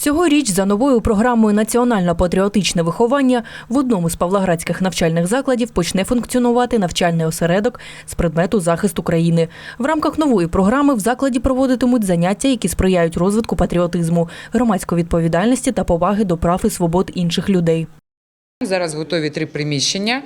Цьогоріч за новою програмою Національно-патріотичне виховання в одному з павлоградських навчальних закладів почне функціонувати навчальний осередок з предмету захист України. В рамках нової програми в закладі проводитимуть заняття, які сприяють розвитку патріотизму, громадської відповідальності та поваги до прав і свобод інших людей. Зараз готові три приміщення.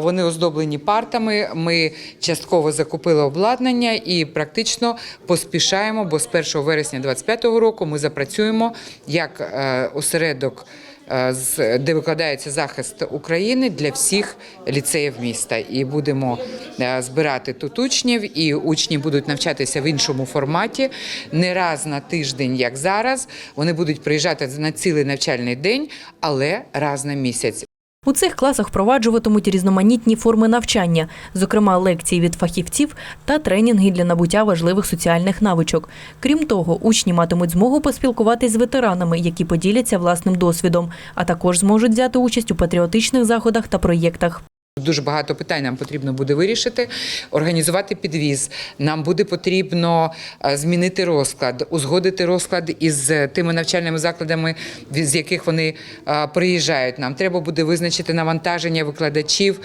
Вони оздоблені партами. Ми частково закупили обладнання і практично поспішаємо, бо з 1 вересня 2025 року ми запрацюємо як е, осередок. Е, Де викладається захист України для всіх ліцеїв міста, і будемо е, збирати тут учнів, і учні будуть навчатися в іншому форматі не раз на тиждень, як зараз. Вони будуть приїжджати на цілий навчальний день, але раз на місяць. У цих класах впроваджуватимуть різноманітні форми навчання, зокрема лекції від фахівців та тренінги для набуття важливих соціальних навичок. Крім того, учні матимуть змогу поспілкуватись з ветеранами, які поділяться власним досвідом, а також зможуть взяти участь у патріотичних заходах та проєктах. Дуже багато питань нам потрібно буде вирішити, організувати підвіз. Нам буде потрібно е, змінити розклад, узгодити розклад із е, тими навчальними закладами, з яких вони е, приїжджають. Нам треба буде визначити навантаження викладачів,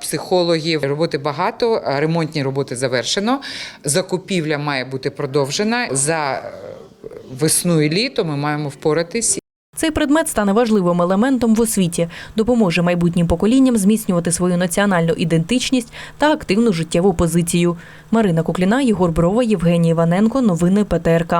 психологів. Роботи багато, ремонтні роботи завершено. Закупівля має бути продовжена за весну і літо. Ми маємо впоратись Цей предмет стане важливим елементом в освіті, допоможе майбутнім поколінням зміцнювати свою національну ідентичність та активну життєву позицію. Марина Кукліна, Єгор Брова, Євгеній Іваненко. Новини ПТРК.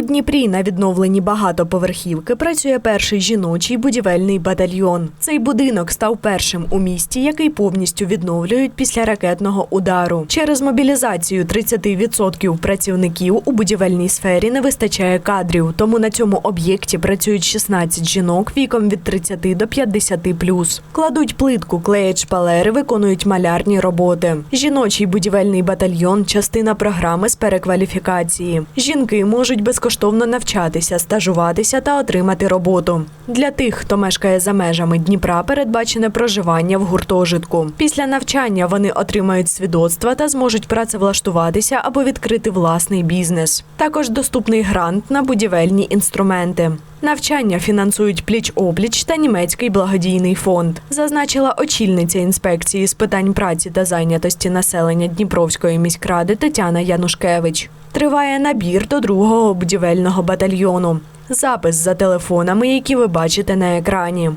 У Дніпрі на відновленні багатоповерхівки працює перший жіночий будівельний батальйон. Цей будинок став першим у місті, який повністю відновлюють після ракетного удару. Через мобілізацію 30% працівників у будівельній сфері не вистачає кадрів. Тому на цьому об'єкті працюють 16 жінок віком від 30 до 50 плюс. Кладуть плитку, клеять шпалери, виконують малярні роботи. Жіночий будівельний батальйон частина програми з перекваліфікації. Жінки можуть безкоштовно навчатися, стажуватися та отримати роботу. Для тих, хто мешкає за межами Дніпра, передбачене проживання в гуртожитку. Після навчання вони отримають свідоцтва та зможуть працевлаштуватися або відкрити власний бізнес. Також доступний грант на будівельні інструменти. Навчання фінансують пліч-опліч та німецький благодійний фонд, зазначила очільниця інспекції з питань праці та зайнятості населення Дніпровської міськради Тетяна Янушкевич. Триває набір до другого будівельного батальйону. Запис за телефонами, які ви бачите на екрані.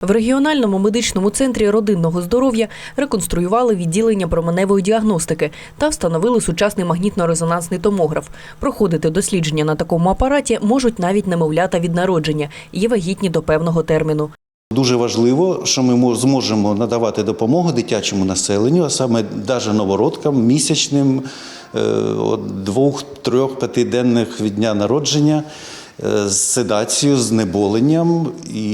В регіональному медичному центрі родинного здоров'я реконструювали відділення променевої діагностики та встановили сучасний магнітно-резонансний томограф. Проходити дослідження на такому апараті можуть навіть немовлята від народження і вагітні до певного терміну. Дуже важливо, що ми мо- зможемо надавати допомогу дитячому населенню, а саме навіть новородкам, місячним, е, двох, трьох, п'ятиденних від дня народження, е, з седацією, знеболенням і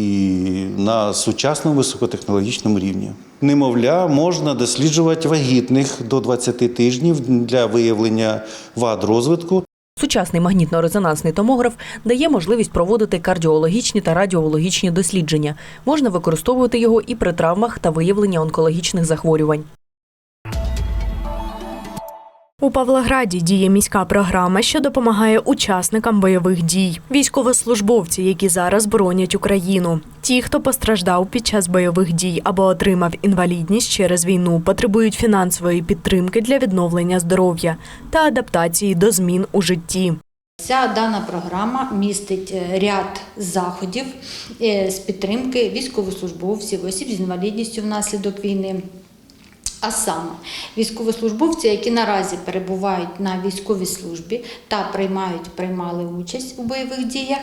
на сучасному високотехнологічному рівні. Немовля можна досліджувати вагітних до 20 тижнів для виявлення вад розвитку. Сучасний магнітно-резонансний томограф дає можливість проводити кардіологічні та радіологічні дослідження. Можна використовувати його і при травмах та виявленні онкологічних захворювань. У Павлограді діє міська програма, що допомагає учасникам бойових дій, військовослужбовці, які зараз боронять Україну. Ті, хто постраждав під час бойових дій або отримав інвалідність через війну, потребують фінансової підтримки для відновлення здоров'я та адаптації до змін у житті. Ця дана програма містить е, ряд заходів е, з підтримки військовослужбовців, осіб з інвалідністю внаслідок війни. А саме військовослужбовці, які наразі перебувають на військовій службі та приймають, приймали участь у бойових діях,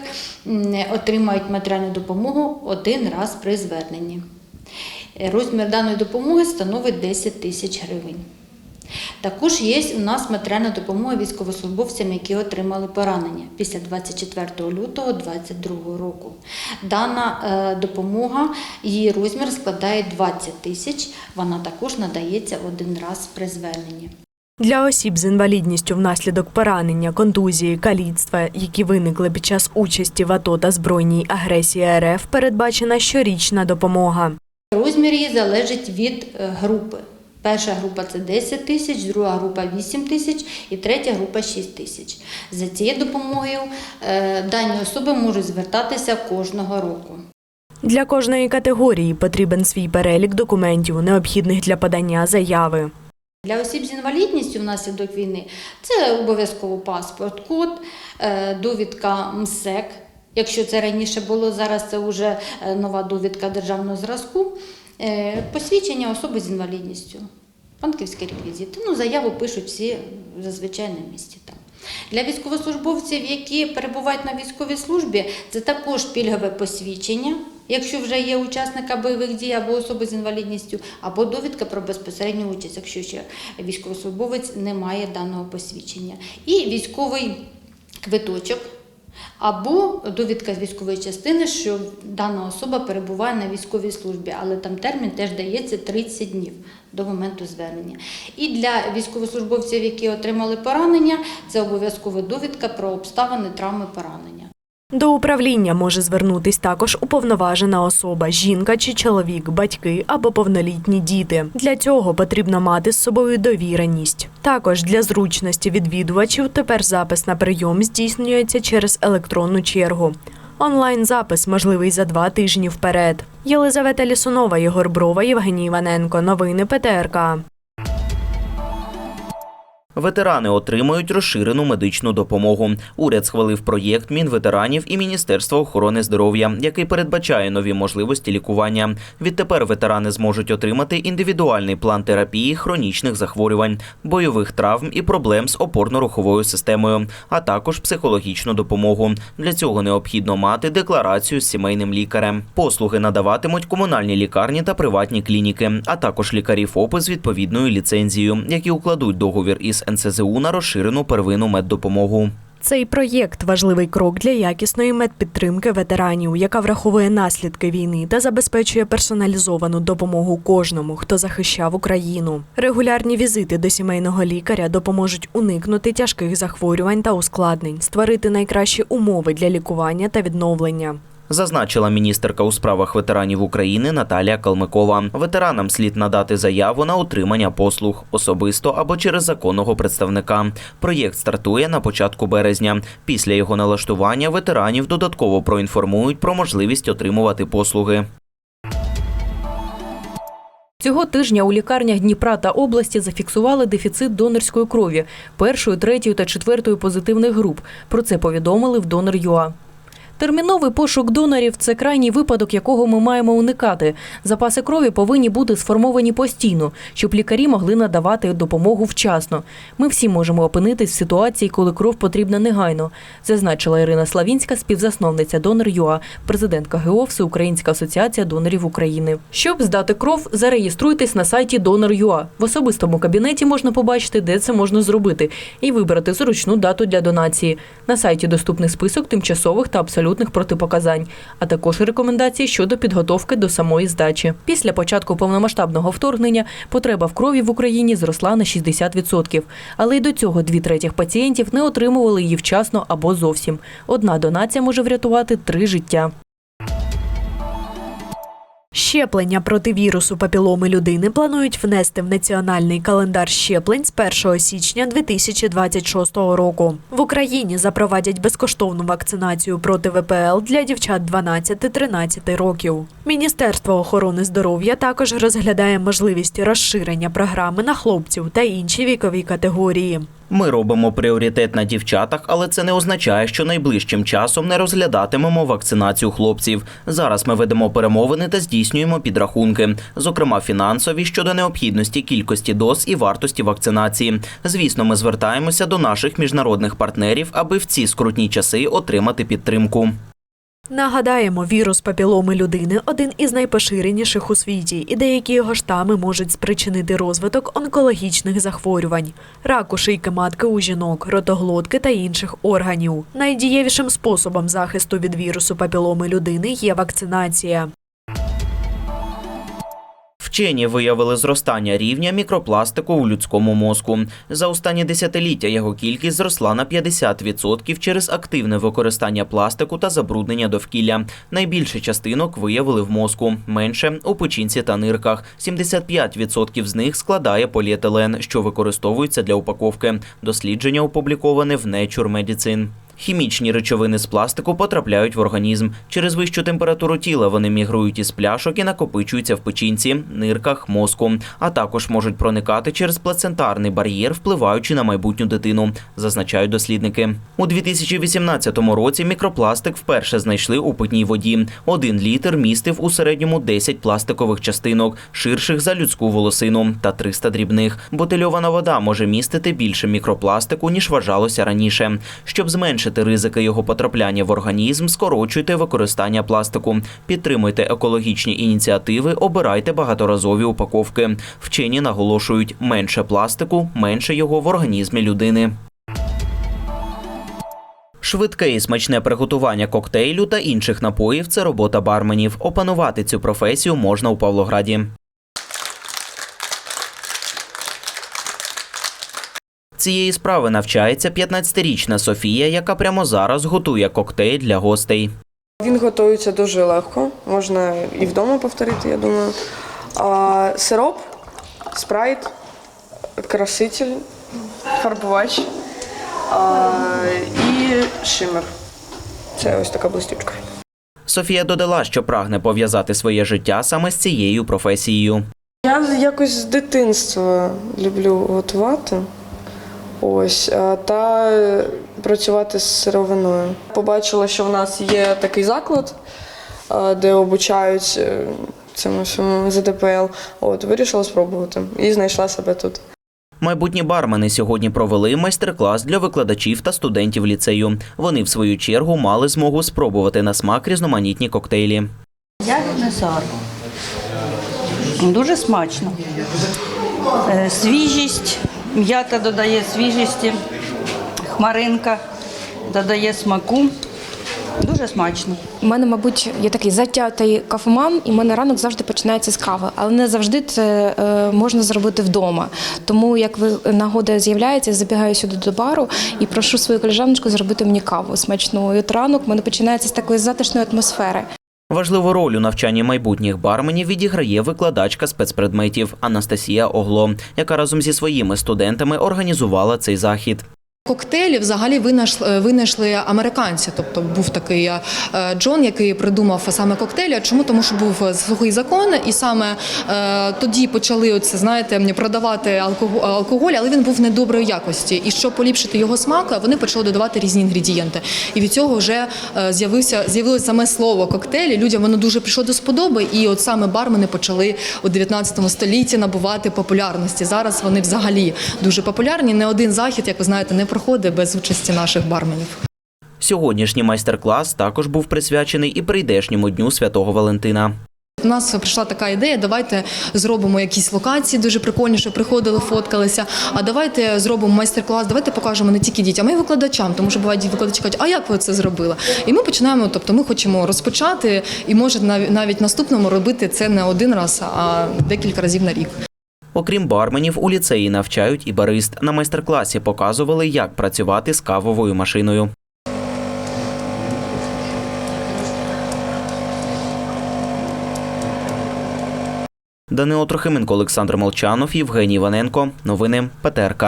отримають матеріальну допомогу один раз при зверненні. Розмір даної допомоги становить 10 тисяч гривень. Також є у нас матеріальна допомога військовослужбовцям, які отримали поранення після 24 лютого 2022 року. Дана е, допомога, її розмір складає 20 тисяч. Вона також надається один раз при зверненні. Для осіб з інвалідністю внаслідок поранення, контузії, каліцтва, які виникли під час участі в АТО та збройній агресії РФ, передбачена щорічна допомога. Розмір її залежить від е, групи. Перша група це 10 тисяч, друга група 8 тисяч і третя група 6 тисяч. За цією допомогою е, дані особи можуть звертатися кожного року. Для кожної категорії потрібен свій перелік документів, необхідних для подання заяви. Для осіб з інвалідністю внаслідок війни це обов'язково паспорт, код, е, довідка МСЕК. Якщо це раніше було, зараз це вже е, нова довідка державного зразку, посвідчення особи з інвалідністю, банківські реквізити. Ну, заяву пишуть всі зазвичай на місці там. Для військовослужбовців, які перебувають на військовій службі, це також пільгове посвідчення, якщо вже є учасника бойових дій або особи з інвалідністю, або довідка про безпосередню участь, якщо ще військовослужбовець не має даного посвідчення. І військовий квиточок. Або довідка з військової частини, що дана особа перебуває на військовій службі, але там термін теж дається 30 днів до моменту звернення. І для військовослужбовців, які отримали поранення, це обов'язкова довідка про обставини травми поранення. До управління може звернутись також уповноважена особа, жінка чи чоловік, батьки або повнолітні діти. Для цього потрібно мати з собою довіреність. Також для зручності відвідувачів тепер запис на прийом здійснюється через електронну чергу. Онлайн-запис можливий за два тижні вперед. Єлизавета Лісунова, Єгор Брова, Євгеній Іваненко. Новини ПТРК. Ветерани отримують розширену медичну допомогу. Уряд схвалив проєкт Мінветеранів і Міністерства охорони здоров'я, який передбачає нові можливості лікування. Відтепер ветерани зможуть отримати індивідуальний план терапії хронічних захворювань, бойових травм і проблем з опорно-руховою системою, а також психологічну допомогу. Для цього необхідно мати декларацію з сімейним лікарем. Послуги надаватимуть комунальні лікарні та приватні клініки, а також лікарі ФОПи з відповідною ліцензією, які укладуть договір із НСЗУ на розширену первинну меддопомогу. Цей проєкт важливий крок для якісної медпідтримки ветеранів, яка враховує наслідки війни та забезпечує персоналізовану допомогу кожному, хто захищав Україну. Регулярні візити до сімейного лікаря допоможуть уникнути тяжких захворювань та ускладнень, створити найкращі умови для лікування та відновлення. Зазначила міністерка у справах ветеранів України Наталія Калмикова. Ветеранам слід надати заяву на отримання послуг особисто або через законного представника. Проєкт стартує на початку березня. Після його налаштування ветеранів додатково проінформують про можливість отримувати послуги. Цього тижня у лікарнях Дніпра та області зафіксували дефіцит донорської крові першої, третьої та четвертої позитивних груп. Про це повідомили в Донор.ЮА. Терміновий пошук донорів це крайній випадок, якого ми маємо уникати. Запаси крові повинні бути сформовані постійно, щоб лікарі могли надавати допомогу вчасно. Ми всі можемо опинитись в ситуації, коли кров потрібна негайно, зазначила Ірина Славінська, співзасновниця Донор.ЮА, президентка ГО Всеукраїнська асоціація донорів України. Щоб здати кров, зареєструйтесь на сайті Донор.ЮА. В особистому кабінеті можна побачити, де це можна зробити, і вибрати зручну дату для донації. На сайті доступний список тимчасових та абсолютних протипоказань, а також рекомендації щодо підготовки до самої здачі. Після початку повномасштабного вторгнення потреба в крові в Україні зросла на 60%. Але й до цього дві третіх пацієнтів не отримували її вчасно або зовсім. Одна донація може врятувати три життя. Щеплення проти вірусу папіломи людини планують внести в національний календар щеплень з 1 січня 2026 року. В Україні запровадять безкоштовну вакцинацію проти ВПЛ для дівчат 12-13 років. Міністерство охорони здоров'я також розглядає можливість розширення програми на хлопців та інші вікові категорії. Ми робимо пріоритет на дівчатах, але це не означає, що найближчим часом не розглядатимемо вакцинацію хлопців. Зараз ми ведемо перемовини та здійснюємо підрахунки, зокрема фінансові щодо необхідності кількості доз і вартості вакцинації. Звісно, ми звертаємося до наших міжнародних партнерів, аби в ці скрутні часи отримати підтримку. Нагадаємо, вірус папіломи людини один із найпоширеніших у світі, і деякі його штами можуть спричинити розвиток онкологічних захворювань, раку шийки матки у жінок, ротоглотки та інших органів. Найдієвішим способом захисту від вірусу папіломи людини є вакцинація. Вчені виявили зростання рівня мікропластику у людському мозку. За останні десятиліття його кількість зросла на 50% через активне використання пластику та забруднення довкілля. Найбільше частинок виявили в мозку, менше у печінці та нирках. 75% з них складає поліетилен, що використовується для упаковки. Дослідження опубліковане в Nature Medicine. Хімічні речовини з пластику потрапляють в організм. Через вищу температуру тіла вони мігрують із пляшок і накопичуються в печінці, нирках, мозку, а також можуть проникати через плацентарний бар'єр, впливаючи на майбутню дитину, зазначають дослідники. У 2018 році мікропластик вперше знайшли у питній воді. Один літр містив у середньому 10 пластикових частинок, ширших за людську волосину, та 300 дрібних. Бутильована вода може містити більше мікропластику, ніж вважалося раніше. Щоб зменшити ризики його потрапляння в організм, скорочуйте використання пластику, підтримуйте екологічні ініціативи, обирайте багаторазові упаковки. Вчені наголошують, менше пластику, менше його в організмі людини. Швидке і смачне приготування коктейлю та інших напоїв це робота барменів. Опанувати цю професію можна у Павлограді. Цієї справи навчається 15-річна Софія, яка прямо зараз готує коктейль для гостей. Він готується дуже легко, можна і вдома повторити, я думаю. А, сироп, спрайт, краситель, фарбувач а, і шимер. Це ось така блистючка. Софія додала, що прагне пов'язати своє життя саме з цією професією. Я якось з дитинства люблю готувати. Ось, та працювати з сировиною. Побачила, що в нас є такий заклад, де обучають е, цьому всьому ЗДПЛ. От, вирішила спробувати і знайшла себе тут. Майбутні бармени сьогодні провели майстер-клас для викладачів та студентів ліцею. Вони, в свою чергу, мали змогу спробувати на смак різноманітні коктейлі. Ягідне сало. Дуже смачно. Е, Свіжість, м'ята додає свіжості, хмаринка додає смаку. Дуже смачно. У мене, мабуть, є такий затятий кафеман, і в мене ранок завжди починається з кави. Але не завжди це е, можна зробити вдома. Тому, як ви нагода з'являється, я забігаю сюди до бару і прошу свою колежаночку зробити мені каву смачну. І от ранок в мене починається з такої затишної атмосфери. Важливу роль у навчанні майбутніх барменів відіграє викладачка спецпредметів Анастасія Огло, яка разом зі своїми студентами організувала цей захід. Коктейлі взагалі винайшли, винайшли американці. Тобто був такий е, Джон, який придумав саме коктейлі. Чому? Тому що був сухий закон, і саме е, тоді почали оце, знаєте, продавати алкоголь, але він був недоброї якості. І щоб поліпшити його смак, вони почали додавати різні інгредієнти. І від цього вже е, з'явився з'явилося саме слово коктейлі. Людям воно дуже прийшло до сподоби, і от саме бармени почали у 19 столітті набувати популярності. Зараз вони взагалі дуже популярні. Не один захід, як ви знаєте, не проходить без участі наших барменів. Сьогоднішній майстер-клас також був присвячений і прийдешньому дню Святого Валентина. У нас прийшла така ідея, давайте зробимо якісь локації дуже прикольні, щоб приходили, фоткалися. А давайте зробимо майстер-клас, давайте покажемо не тільки дітям, а й викладачам, тому що бувають викладачі кажуть, а як ви це зробили? І ми починаємо, тобто ми хочемо розпочати і може нав- навіть наступному робити це не один раз, а декілька разів на рік. Окрім барменів, у ліцеї навчають і барист. На майстер-класі показували, як працювати з кавовою машиною. Данило Трохименко, Олександр Молчанов, Євгеній Іваненко. Новини ПТРК.